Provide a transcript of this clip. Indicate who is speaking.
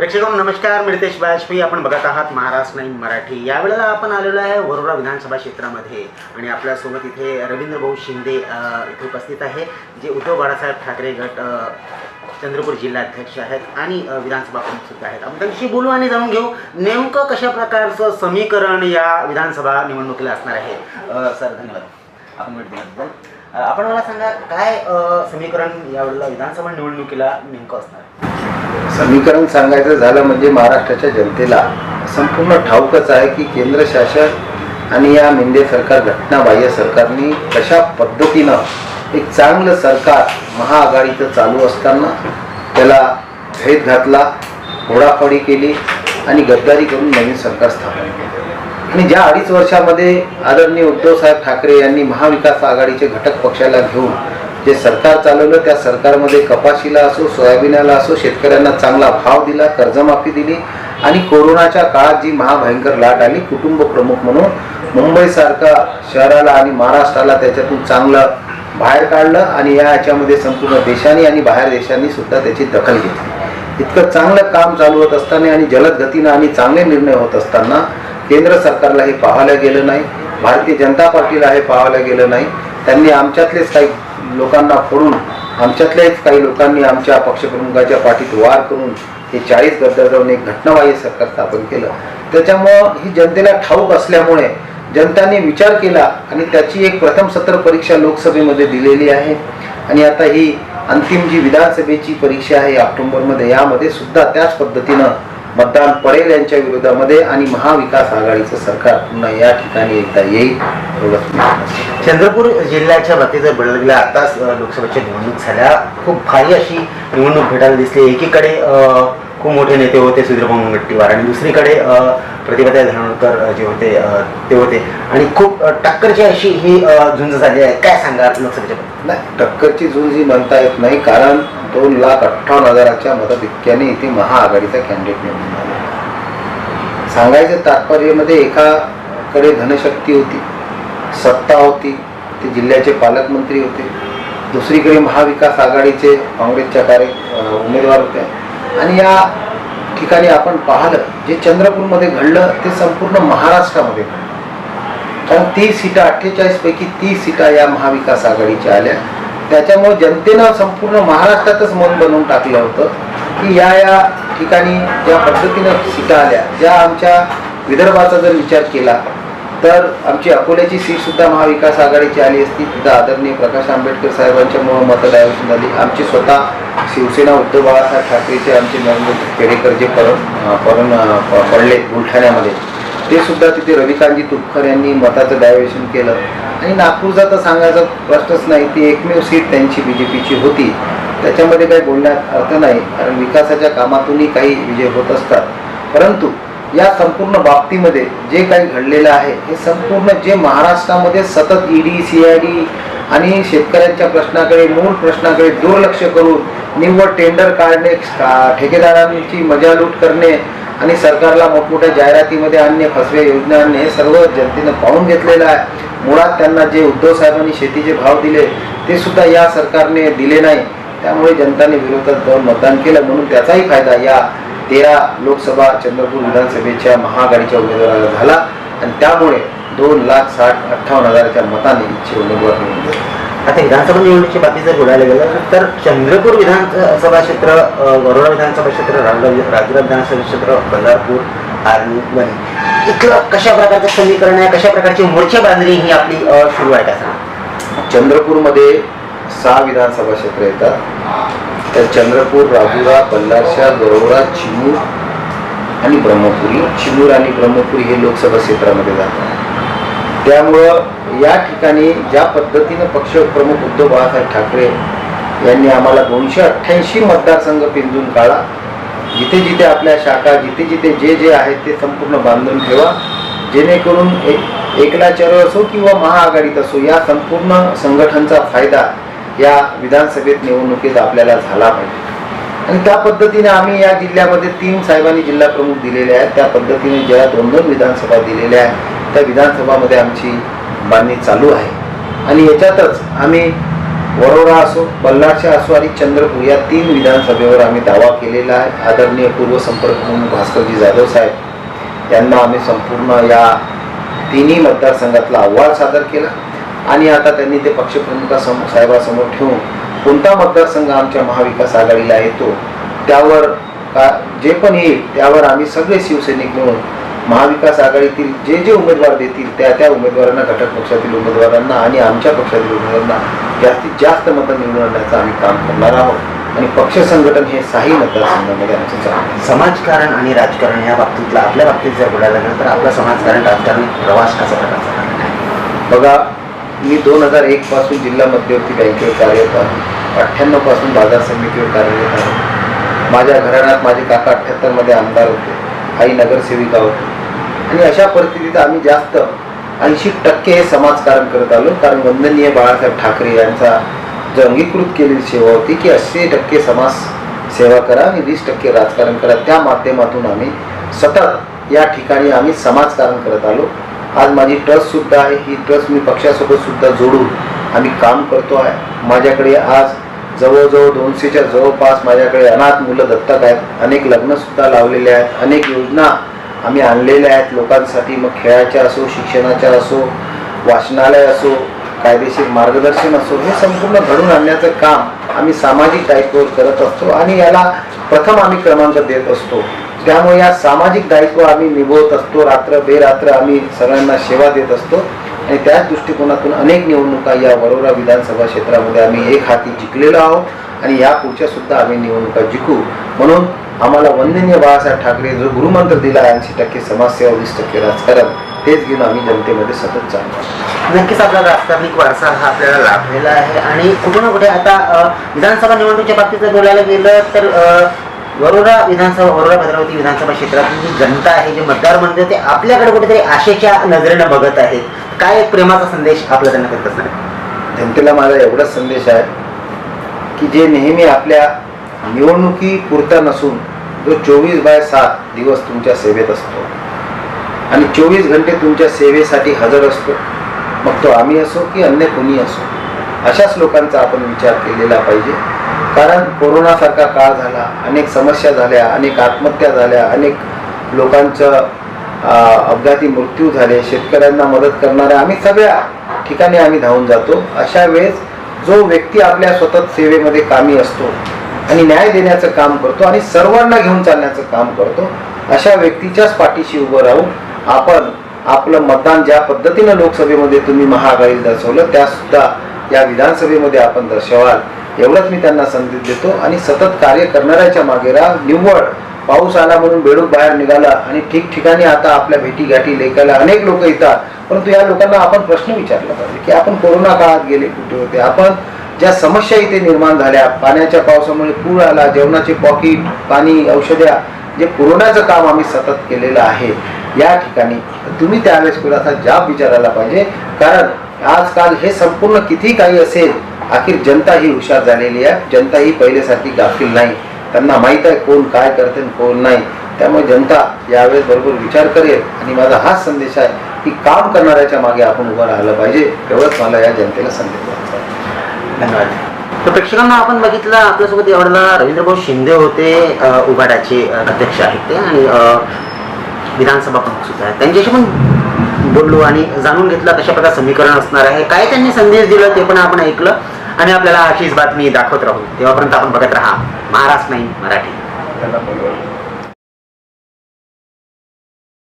Speaker 1: प्रेक्षकांनो नमस्कार. मी रितेश वाजपेयी आपण बघत आहात महाराष्ट्र नाही मराठी. यावेळेला आपण आलेलो आहे वरोरा विधानसभा क्षेत्रामध्ये. आणि आपल्यासोबत इथे रवींद्र भाऊ शिंदे इथे उपस्थित आहे जे उद्धव बाळासाहेब ठाकरे गट चंद्रपूर जिल्हाध्यक्ष आहेत आणि विधानसभा प्रमुख सुद्धा आहेत. आपण त्यांच्याशी बोलू आणि जाणून घेऊ नेमकं कशा प्रकारचं समीकरण या विधानसभा निवडणुकीला असणार आहे? सर धन्यवाद. आपण भेट दिल्याबद्दल आपण मला सांगा काय समीकरण यावेळेला विधानसभा निवडणुकीला नेमकं असणार आहे?
Speaker 2: समीकरण सांगायचं झालं म्हणजे महाराष्ट्राच्या जनतेला संपूर्ण ठाऊकच आहे की केंद्र शासन आणि या मिंदे सरकार घटनाबाह्य सरकारने कशा पद्धतीनं एक चांगलं सरकार महाआघाडीचं चालू असताना त्याला भेद घातला घोडाफोडी केली आणि गद्दारी करून नवीन सरकार स्थापन केलं. आणि ज्या अडीच वर्षामध्ये आदरणीय उद्धवसाहेब ठाकरे यांनी महाविकास आघाडीचे घटक पक्षाला घेऊन जे सरकार चालवलं त्या सरकारमध्ये कपाशीला असो सोयाबीनाला असो शेतकऱ्यांना चांगला भाव दिला कर्जमाफी दिली आणि कोरोनाच्या काळात जी महाभयंकर लाट आली कुटुंब प्रमुख म्हणून मुंबईसारखा शहराला आणि महाराष्ट्राला त्याच्यातून चांगलं बाहेर काढलं आणि या याच्यामध्ये संपूर्ण देशाने आणि बाहेर देशांनी सुद्धा त्याची दखल घेतली. इतकं चांगलं काम चालू होत असताना आणि जलद गतीनं आणि चांगले निर्णय होत असताना केंद्र सरकारला हे पाहायला गेलं नाही भारतीय जनता पार्टीला हे पाहायला गेलं नाही. त्यांनी आमच्यातलेच काही लोकांना फोडून आमच्यातल्याच काही लोकांनी आमच्या पक्षप्रमुखाच्या पाठीत वार करून हे चाळीस गद्दार जाऊन एक घटनाबाह्य सरकार स्थापन केलं. त्याच्यामुळं ही जनतेला ठाऊक असल्यामुळे जनताने विचार केला आणि त्याची एक प्रथम सत्र परीक्षा लोकसभेमध्ये दिलेली आहे. आणि आता ही अंतिम जी विधानसभेची परीक्षा आहे ऑक्टोबरमध्ये यामध्ये सुद्धा त्याच पद्धतीनं मतदान पडेल यांच्या विरोधामध्ये आणि महाविकास आघाडीचं सरकार पुन्हा या ठिकाणी एकदा येईल.
Speaker 1: चंद्रपूर जिल्ह्याच्या बाबतीत जर बदल गेला आताच लोकसभेच्या निवडणूक झाल्या. खूप भारी अशी निवडणूक भेटायला दिसली. एकीकडे खूप मोठे नेते होते सुधीरभाऊ मुनगट्टीवार आणि दुसरीकडे प्रतिभाताई अ, जे होते ते होते. आणि खूप टक्करची अशी ही झुंज झाली आहे. काय सांगा लोकसभेच्या
Speaker 2: नाही टक्करची झुंज ही म्हणता येत नाही कारण दोन लाख अठ्ठावन्न हजाराच्या मताधिक्याने इथे महाआघाडीचा कॅन्डिडेट निवडून आला. सांगायचं तात्पर्यमध्ये एकाकडे धनशक्ती होती सत्ता होती ते जिल्ह्याचे पालकमंत्री होते. दुसरीकडे महाविकास आघाडीचे काँग्रेसच्या कार्य उमेदवार होते. आणि या ठिकाणी आपण पाहिलं जे चंद्रपूरमध्ये घडलं ते संपूर्ण महाराष्ट्रामध्ये घडलं. कारण तीस सीटा अठ्ठेचाळीसपैकी तीस सीटा या महाविकास आघाडीच्या आल्या. त्याच्यामुळे जनतेनं संपूर्ण महाराष्ट्रातच मन बनवून टाकलं होतं की या या ठिकाणी ज्या पद्धतीनं सीटा आल्या ज्या आमच्या विदर्भाचा जर विचार केला तर आमची अकोल्याची सीट सुद्धा महाविकास आघाडीची आली असती. तिथं आदरणीय प्रकाश आंबेडकर साहेबांच्यामुळं मतं डायव्हर्शन झाली. आमची स्वतः शिवसेना उद्धव बाळासाहेब ठाकरेचे आमचे नरेंद्र पेडेकर जे पर परण प- पडले बुलढाण्यामध्ये ते सुद्धा तिथे रविकांतजी तुपकर यांनी मताचं डायव्हर्शन केलं. आणि नागपूरचा तर सांगायचा प्रश्नच नाही ती एकमेव सीट त्यांची बी जे पीची होती. त्याच्यामध्ये काही बोलण्यात अर्थ नाही कारण विकासाच्या कामातूनही काही विजय होत असतात. परंतु या संपूर्ण बाबतीमध्ये जे काही घडलेलं आहे हे संपूर्ण जे महाराष्ट्रामध्ये सतत ईडी सी आय डी आणि शेतकऱ्यांच्या प्रश्नाकडे मूळ प्रश्नाकडे दुर्लक्ष करून निव्वळ टेंडर काढणे ठेकेदारांची मजा लूट करणे आणि सरकारला मोठमोठ्या जाहिरातीमध्ये आणणे फसव्या योजना आणणे हे सर्व जनतेनं पाहून घेतलेलं आहे. मुळात त्यांना जे उद्धव साहेबांनी शेतीचे भाव दिले ते सुद्धा या सरकारने दिले नाही. त्यामुळे जनताने विरोधात जाऊन मतदान केलं म्हणून त्याचाही फायदा या तेरा लोकसभा चंद्रपूर विधानसभेच्या महाआघाडीच्या उमेदवाराला झाला. आणि त्यामुळे दोन लाख साठ अठ्ठावन्न हजाराच्या मताने इच्छे उमेदवार निवडून गेले.
Speaker 1: आता विधानसभा निवडणुकीची बाबतीत जर बोलायला गेलं तर चंद्रपूर विधानसभा क्षेत्र वरोडा विधानसभा क्षेत्र राजुरा विधानसभा क्षेत्र बल्लारपूर आणि वणी इथलं कशा प्रकारचं समीकरण आहे कशा प्रकारची मोर्चा बांधणी ही आपली सुरू आहे का
Speaker 2: चंद्रपूरमध्ये सहा विधानसभा क्षेत्र येतात. तर चंद्रपूर राजुरा बल्लारशा गरोरा चिमूर आणि ब्रह्मपुरी. चिमूर आणि ब्रह्मपुरी हे लोकसभा क्षेत्रामध्ये जातात. त्यामुळं या ठिकाणी ज्या पद्धतीनं पक्षप्रमुख उद्धव बाळासाहेब ठाकरे यांनी आम्हाला दोनशे अठ्ठ्याऐंशी मतदारसंघ पिंजून काढा जिथे जिथे आपल्या शाखा जिथे जिथे जे जे आहेत ते संपूर्ण बांधून ठेवा. जेणेकरून एक एकला चर असो किंवा महाआघाडीत असो या संपूर्ण संघटनाचा फायदा या विधानसभेत निवडणुकीत आपल्याला झाला पाहिजे. आणि त्या पद्धतीने आम्ही या जिल्ह्यामध्ये तीन साहेबांनी जिल्हाप्रमुख दिलेले आहेत. त्या पद्धतीने ज्या दोन दोन विधानसभा दिलेल्या आहेत. त्या विधानसभामध्ये आमची बांधणी चालू आहे. आणि याच्यातच आम्ही वरोरा असो बल्लारशा असो आणि चंद्रपूर या तीन विधानसभेवर आम्ही दावा केलेला आहे. आदरणीय पूर्व संपर्क प्रमुख भास्करजी जाधव साहेब यांना आम्ही संपूर्ण या तिन्ही मतदारसंघातला अहवाल सादर केला. आणि आता त्यांनी ते पक्षप्रमुखासमोर साहेबासमोर ठेवून कोणता मतदारसंघ आमच्या महाविकास आघाडीला येतो त्यावर का जे पण येईल त्यावर आम्ही सगळे शिवसैनिक मिळून महाविकास आघाडीतील जे जे उमेदवार देतील त्या त्या उमेदवारांना घटक पक्षातील उमेदवारांना आणि आमच्या पक्षातील उमेदवारांना जास्तीत जास्त मतं निवडून आणण्याचं आम्ही काम करणार आहोत. आणि पक्ष संघटन हे साही मतदारसंघामध्ये आमचं चालू.
Speaker 1: समाजकारण आणि राजकारण या बाबतीतला आपल्या बाबतीत जर बोलायला गेलं तर आपला समाजकारण राजकारण प्रवास कसा प्रकारचा?
Speaker 2: बघा मी दोन हजार एक पासून जिल्हा मध्यवर्ती बँकेवर कार्यरत आहे. अठ्ठ्याण्णवपासून बाजार समितीवर कार्यरत आहे. माझ्या घराण्यात माझे काका अठ्ठ्याहत्तरमध्ये आमदार होते. आई नगरसेविका होती. आणि अशा परिस्थितीत आम्ही जास्त ऐंशी टक्के हे समाजकारण करत आलो. कारण वंदनीय बाळासाहेब ठाकरे यांचा जो अंगीकृत केलेली सेवा होती की अस्सी टक्के समाज सेवा करा आणि वीस टक्के राजकारण करा. त्या माध्यमातून आम्ही सतत या ठिकाणी आम्ही समाजकारण करत आलो. आज माझी ट्रस्टसुद्धा आहे. ही ट्रस्ट मी पक्षासोबतसुद्धा जोडून आम्ही काम करतो आहे. माझ्याकडे आज जवळजवळ दोनशेच्या जवळपास माझ्याकडे अनाथ मुलं दत्तक आहेत. अनेक लग्नसुद्धा लावलेले आहेत. अनेक योजना आम्ही आणलेल्या आहेत. लोकांसाठी मग खेळाच्या असो शिक्षणाच्या असो वाचनालय असो कायदेशीर मार्गदर्शन असो हे संपूर्ण घडून आणण्याचं काम आम्ही सामाजिक दायित्वावर करत असतो आणि याला प्रथम आम्ही क्रमांक देत असतो. त्यामुळे या सामाजिक दायित्व आम्ही निभवत असतो. रात्र बेरात्र आम्ही सगळ्यांना सेवा देत असतो. आणि त्याच दृष्टिकोनातून अनेक निवडणुका या वरोरा विधानसभा क्षेत्रामध्ये आम्ही एक हाती जिंकलेलो आहोत. आणि या पुढच्या सुद्धा आम्ही निवडणुका जिंकू. म्हणून आम्हाला वंदनीय बाळासाहेब ठाकरे जो गुरुमंत्र दिला ऐंशी टक्के समाजसेवा वीस टक्के राजकारण तेच घेऊन आम्ही जनतेमध्ये सतत चालतो
Speaker 1: नक्कीच आपला राजकारणिक वारसा हा आपल्याला लाभलेला आहे आणि कुठे ना कुठे आता विधानसभा निवडणुकीच्या बाबतीत जर बोलायला गेलं तर अ, वरोरा विधानसभा वरोरा भद्रावती विधानसभा क्षेत्रातील जी जनता आहे जे मतदार म्हणते ते आपल्याकडे कुठेतरी आशेच्या नजरेनं बघत आहेत काय एक प्रेमाचा संदेश आपला त्यांना करत असणार?
Speaker 2: जनतेला माझा एवढाच संदेश आहे की जे नेहमी आपल्या निवडणुकी पुरता नसून जो चोवीस बाय सात दिवस तुमच्या सेवेत असतो आणि चोवीस घंटे तुमच्या सेवेसाठी हजर असतो मग तो आम्ही असो की अन्य कोणी असो अशाच लोकांचा आपण विचार केलेला पाहिजे. कारण कोरोनासारखा काळ झाला अनेक समस्या झाल्या अनेक आत्महत्या झाल्या अनेक लोकांचं अपघाती मृत्यू झाले शेतकऱ्यांना मदत करणाऱ्या आम्ही सगळ्या ठिकाणी आम्ही धावून जातो. अशा वेळेस जो व्यक्ती आपल्या सतत सेवेमध्ये कामी असतो आणि न्याय देण्याचं काम करतो आणि सर्वांना घेऊन चालण्याचं काम करतो अशा व्यक्तीच्याच पाठीशी उभं राहून आपण आपलं मतदान ज्या पद्धतीनं लोकसभेमध्ये तुम्ही महाआघाडीला दर्शवलं त्यासुद्धा या विधानसभेमध्ये आपण दर्शवाल. एवढंच मी त्यांना संदेश देतो. आणि सतत कार्य करणाऱ्याच्या मागे राहा. निव्वळ पाऊस आला म्हणून बेडूक बाहेर निघाला आणि ठिकठिकाणी आता आपल्या भेटीगाठी लेखायला अनेक लोक येतात. परंतु या लोकांना आपण प्रश्न विचारला पाहिजे की आपण कोरोना काळात गेले कुठे होते? आपण ज्या समस्या इथे निर्माण झाल्या पाण्याच्या पावसामुळे पूर आला जेवणाचे पॉकेट पाणी औषध्या जे पुरवण्याचं काम आम्ही सतत केलेलं आहे या ठिकाणी तुम्ही त्यावेळेस कुणाचा जाब विचारायला पाहिजे? कारण आजकाल हे संपूर्ण किती काही असेल अखेर जनता ही हुशार झालेली आहे. जनता ही पहिल्यासारखी गाफील नाही. त्यांना माहीत आहे कोण काय करते कोण नाही. त्यामुळे जनता यावेळेस बरोबर विचार करेल. आणि माझा हाच संदेश आहे की काम करणाऱ्याच्या मागे आपण उभं राहिलं पाहिजे. एवढंच मला या जनतेला संदेश द्यायचा
Speaker 1: धन्यवाद. तर प्रेक्षकांना आपण बघितलं आपल्यासोबत एवढ्याला रवींद्रभाऊ शिंदे होते अ, अध्यक्ष आहेत ते आणि विधानसभा प्रमुख सुद्धा आहेत. त्यांच्याशी पण बोललो आणि जाणून घेतलं कशा प्रकार समीकरण असणार आहे काय त्यांनी संदेश दिला ते पण आपण ऐकलं आणि आपल्याला अशीच बातमी दाखवत राहू. तेव्हापर्यंत आपण बघत राहा महाराष्ट्र नाही मराठी.